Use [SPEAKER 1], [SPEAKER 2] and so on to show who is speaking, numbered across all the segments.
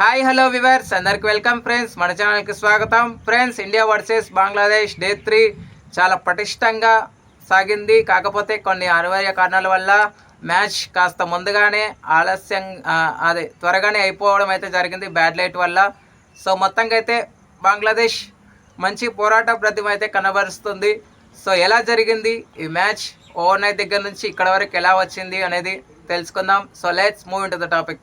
[SPEAKER 1] Hi hello viewers అందరికి welcome friends. మన ఛానల్కి స్వాగతం. Friends India versus Bangladesh day three చాలా పటిష్టంగా సాగింది. కాకపోతే కొన్ని అనివార్య కారణాల వల్ల మ్యాచ్ కాస్త ముందుగానే ఆలస్యం అదే త్వరగానే అయిపోవడం అయితే జరిగింది బ్యాడ్ లైట్ వల్ల. సో మొత్తంగా అయితే బంగ్లాదేశ్ మంచి పోరాట ప్రతిమ అయితే కనబరుస్తుంది. సో ఎలా జరిగింది ఈ మ్యాచ్? ఓవర్ నైట్ దగ్గర నుంచి ఇక్కడ వరకు ఎలా వచ్చింది అనేది తెలుసుకుందాం. So let's move in to the topic.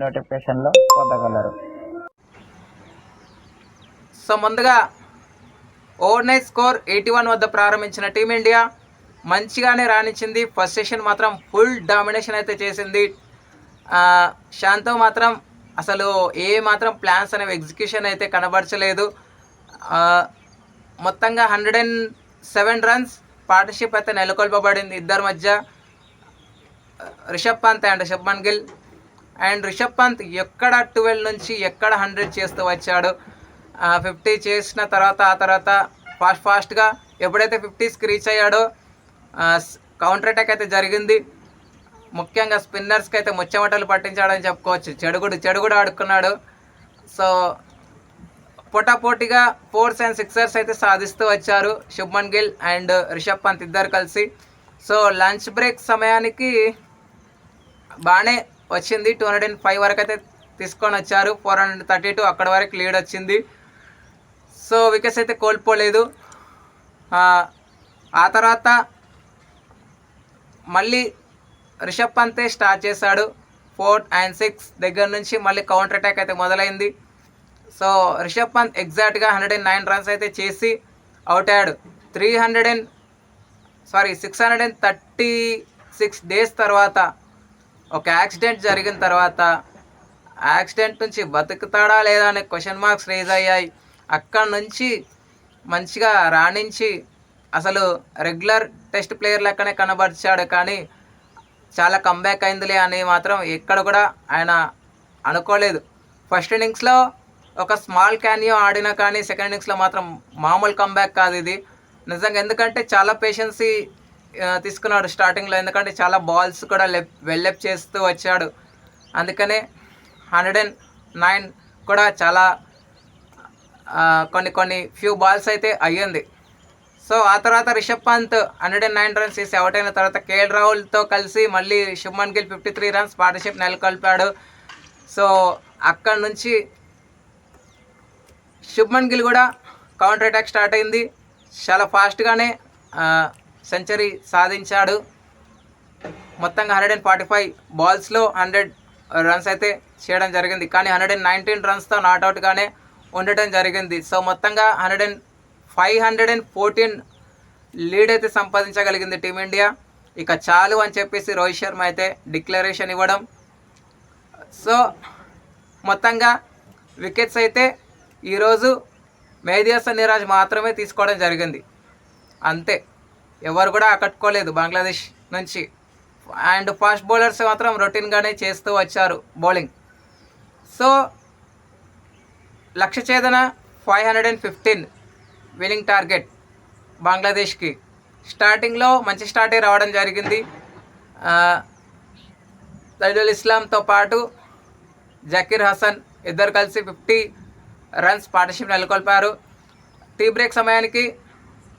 [SPEAKER 2] నోటిఫికేషన్లో పొందగలరు.
[SPEAKER 1] సో ముందుగా overnight score eighty one వద్ద ప్రారంభించిన టీమిండియా మంచిగానే రాణించింది. ఫస్ట్ సెషన్ మాత్రం ఫుల్ డామినేషన్ అయితే చేసింది. శాంతో మాత్రం అసలు ఏ మాత్రం ప్లాన్స్ అనేవి ఎగ్జిక్యూషన్ అయితే కనబరచలేదు. మొత్తంగా hundred and seven runs partnership అయితే నెలకొల్పబడింది ఇద్దరి మధ్య. రిషబ్ పంత్ అండ్ శుభ్మన్ గిల్ అండ్ రిషబ్ పంత్ ఎక్కడ ట్వెల్వ్ నుంచి ఎక్కడ హండ్రెడ్ చేస్తూ వచ్చాడు? ఫిఫ్టీ చేసిన తర్వాత ఆ తర్వాత ఫాస్ట్ ఫాస్ట్గా ఎప్పుడైతే ఫిఫ్టీస్కి రీచ్ అయ్యాడో కౌంటర్ అటాక్ అయితే జరిగింది. ముఖ్యంగా స్పిన్నర్స్కి అయితే ముచ్చమటలు పట్టించాడని చెప్పుకోవచ్చు. చెడుగుడు చెడుగుడు ఆడుకున్నాడు. సో పోటాపోటీగా ఫోర్స్ అండ్ సిక్సర్స్ అయితే సాధిస్తూ వచ్చారు శుభ్మన్ గిల్ అండ్ రిషబ్ పంత్ ఇద్దరు కలిసి. సో లంచ్ బ్రేక్ సమయానికి బాగానే వచ్చింది. టూ హండ్రెడ్ అండ్ ఫైవ్ వరకు అయితే తీసుకొని వచ్చారు. ఫోర్ హండ్రెడ్ థర్టీ టూ అక్కడ వరకు లీడ్ వచ్చింది. సో వికెట్స్ అయితే కోల్పోలేదు. ఆ, ఆ తర్వాత మళ్ళీ రిషబ్ పంతే స్టార్ట్ చేశాడు. ఫోర్ అండ్ సిక్స్ దగ్గర నుంచి మళ్ళీ కౌంటర్ అటాక్ అయితే మొదలైంది. సో రిషబ్ పంత్ ఎగ్జాక్ట్గా హండ్రెడ్ అండ్ నైన్ రన్స్ అయితే చేసి అవుట్ అయ్యాడు. Three hundred and sorry six hundred and thirty six days తర్వాత ఒక యాక్సిడెంట్ జరిగిన తర్వాత యాక్సిడెంట్ నుంచి బతుకుతాడా లేదా అనే క్వశ్చన్ మార్క్స్ రేజ్ అయ్యాయి. అక్కడ నుంచి మంచిగా రాణించి అసలు రెగ్యులర్ టెస్ట్ ప్లేయర్ లెక్కనే కనబరిచాడు కానీ చాలా కంబ్యాక్ అయిందిలే అని మాత్రం ఎక్కడ కూడా ఆయన అనుకోలేదు. ఫస్ట్ ఇన్నింగ్స్లో ఒక స్మాల్ క్యానియో ఆడినా కానీ సెకండ్ ఇన్నింగ్స్లో మాత్రం మామూలు కంబ్యాక్ కాదు ఇది. నిజంగా ఎందుకంటే చాలా పేషెన్సీ తీసుకున్నాడు స్టార్టింగ్లో ఎందుకంటే చాలా బాల్స్ కూడా లెప్ వెల్లెప్ చేస్తూ వచ్చాడు. అందుకనే హండ్రెడ్ అండ్ నైన్ కూడా చాలా కొన్ని కొన్ని ఫ్యూ బాల్స్ అయితే అయ్యింది. సో ఆ తర్వాత Rishabh Pant hundred and nine runs చేసి అవుట్ అయిన తర్వాత కేఎల్ రాహుల్తో కలిసి మళ్ళీ Shubman Gill fifty three runs partnership నెలకొల్పాడు. So అక్కడ నుంచి శుభ్మన్ గిల్ కూడా కౌంటర్ అటాక్ స్టార్ట్ అయింది. చాలా ఫాస్ట్గానే సెంచరీ సాధించాడు. మొత్తంగా హండ్రెడ్ అండ్ ఫార్టీ ఫైవ్ బాల్స్లో హండ్రెడ్ రన్స్ అయితే చేయడం జరిగింది. కానీ హండ్రెడ్ అండ్ నైన్టీన్ రన్స్తో నాట్అవుట్గానే ఉండటం జరిగింది. సో మొత్తంగా hundred and five hundred and fourteen lead అయితే సంపాదించగలిగింది టీమిండియా ఇక చాలు అని చెప్పేసి రోహిత్ శర్మ అయితే డిక్లరేషన్ ఇవ్వడం. సో మొత్తంగా వికెట్స్ అయితే ఈరోజు మేధియాస నిరాజ్ మాత్రమే తీసుకోవడం జరిగింది. అంతే. ఎవరు కూడా ఆకట్టుకోలేదు బంగ్లాదేశ్ నుంచి. అండ్ ఫాస్ట్ బౌలర్స్ మాత్రం రొటీన్గానే చేస్తూ వచ్చారు బౌలింగ్. సో లక్ష ఛేదన five hundred and fifteen winning target బంగ్లాదేశ్కి. స్టార్టింగ్లో మంచి స్టార్టే రావడం జరిగింది. సైదుల్ ఇస్లాంతో పాటు జకీర్ హసన్ ఇద్దరు కలిసి ఫిఫ్టీ రన్స్ పార్ట్నర్షిప్ నెలకొల్పారు. టీ బ్రేక్ సమయానికి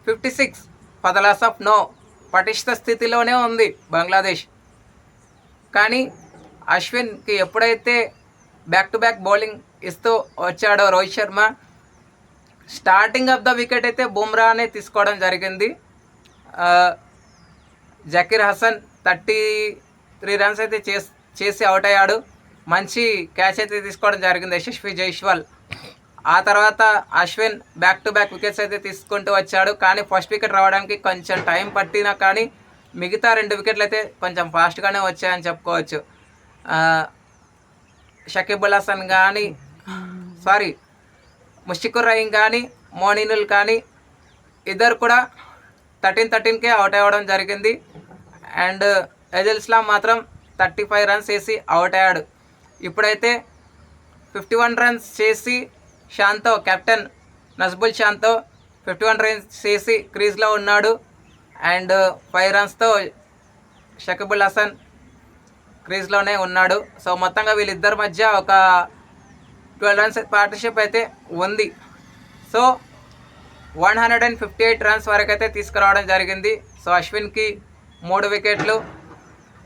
[SPEAKER 1] fifty six for loss of no పటిష్ట స్థితిలోనే ఉంది బంగ్లాదేశ్. కానీ అశ్విన్కి ఎప్పుడైతే బ్యాక్ టు బ్యాక్ బౌలింగ్ ఇస్తూ వచ్చాడో Rohit Sharma starting of the wicket అయితే బుమ్రానే తీసుకోవడం జరిగింది. Zakir Hasan thirty three runs అయితే చేసి అవుట్ అయ్యాడు. మంచి క్యాచ్ అయితే తీసుకోవడం జరిగింది యశస్వి జైష్వాల్. ఆ తర్వాత Ashwin back to back wickets అయితే తీసుకుంటూ వచ్చాడు. కానీ ఫస్ట్ వికెట్ రావడానికి కొంచెం టైం పట్టినా కానీ మిగతా రెండు వికెట్లు అయితే కొంచెం ఫాస్ట్గానే వచ్చాయని చెప్పుకోవచ్చు. షకీబుల్ హసన్ కానీ సారీ ముషికుర్ రహీం కానీ మోనినుల్ కానీ ఇద్దరు కూడా థర్టీన్ థర్టీన్కే అవుట్ అవ్వడం జరిగింది. అండ్ ఎజల్ ఇస్లాం మాత్రం థర్టీ ఫైవ్ రన్స్ వేసి అవుట్ అయ్యాడు. ఇప్పుడైతే ఫిఫ్టీ వన్ రన్స్ చేసి Shanto captain Najmul Shanto fifty one runs చేసి క్రీజ్లో ఉన్నాడు. అండ్ ఫైవ్ రన్స్తో షకబుల్ హసన్ క్రీజ్లోనే ఉన్నాడు. సో మొత్తంగా వీళ్ళిద్దరి మధ్య ఒక ట్వెల్వ్ రన్స్ పార్ట్నర్షిప్ అయితే ఉంది. So one hundred and fifty eight runs వరకు అయితే తీసుకురావడం జరిగింది. సో అశ్విన్కి మూడు వికెట్లు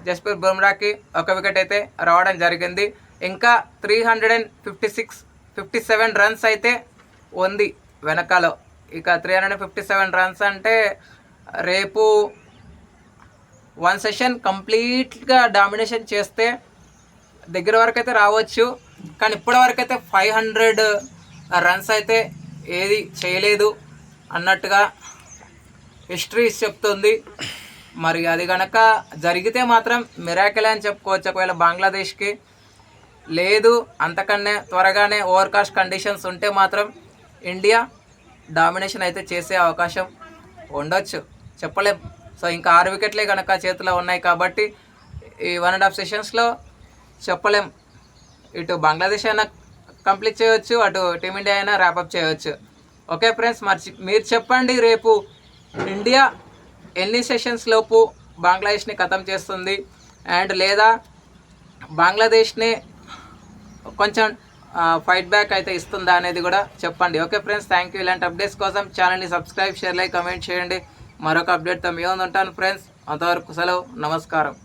[SPEAKER 1] జస్ప్రీత్ బుమ్రాకి ఒక వికెట్ అయితే రావడం జరిగింది. ఇంకా three hundred and fifty six fifty seven runs అయితే ఉంది వెనకాల. ఇక three hundred fifty seven runs అంటే రేపు వన్ సెషన్ కంప్లీట్గా డామినేషన్ చేస్తే దగ్గర వరకు అయితే రావచ్చు. కానీ ఇప్పటి వరకు అయితే ఫైవ్ హండ్రెడ్ రన్స్ అయితే ఏది చేయలేదు అన్నట్టుగా హిస్టరీ చెప్తుంది. మరి అది కనుక జరిగితే మాత్రం మిరాకిల్ అని చెప్పుకోవచ్చు. ఒకవేళ బంగ్లాదేశ్కి లేదు అంతకన్నా త్వరగానే ఓవర్కాస్ట్ కండిషన్స్ ఉంటే మాత్రం ఇండియా డామినేషన్ అయితే చేసే అవకాశం ఉండొచ్చు. చెప్పలేం. సో ఇంకా ఆరు వికెట్లే కనుక చేతిలో ఉన్నాయి కాబట్టి ఈ వన్ అండ్ హాఫ్ సెషన్స్లో చెప్పలేం. ఇటు బంగ్లాదేశ్ అయినా కంప్లీట్ చేయవచ్చు అటు టీమిండియా అయినా ర్యాపప్ చేయవచ్చు ఓకే ఫ్రెండ్స్ మరి మీరు చెప్పండి రేపు ఇండియా ఎన్ని సెషన్స్ లోపు బంగ్లాదేశ్ని ఖతం చేస్తుంది? అండ్ లేదా బంగ్లాదేశ్ని కొంచెం ఫైట్ బ్యాక్ అయితే ఇస్తుందా అనేది కూడా చెప్పండి. ఓకే ఫ్రెండ్స్ థ్యాంక్ యూ ఇలాంటి అప్డేట్స్ కోసం ఛానల్ని సబ్స్క్రైబ్ షేర్ లైక్ కమెంట్ చేయండి. మరొక అప్డేట్తో మీ ఉంటాను ఫ్రెండ్స్ అంతవరకు సెలవు నమస్కారం.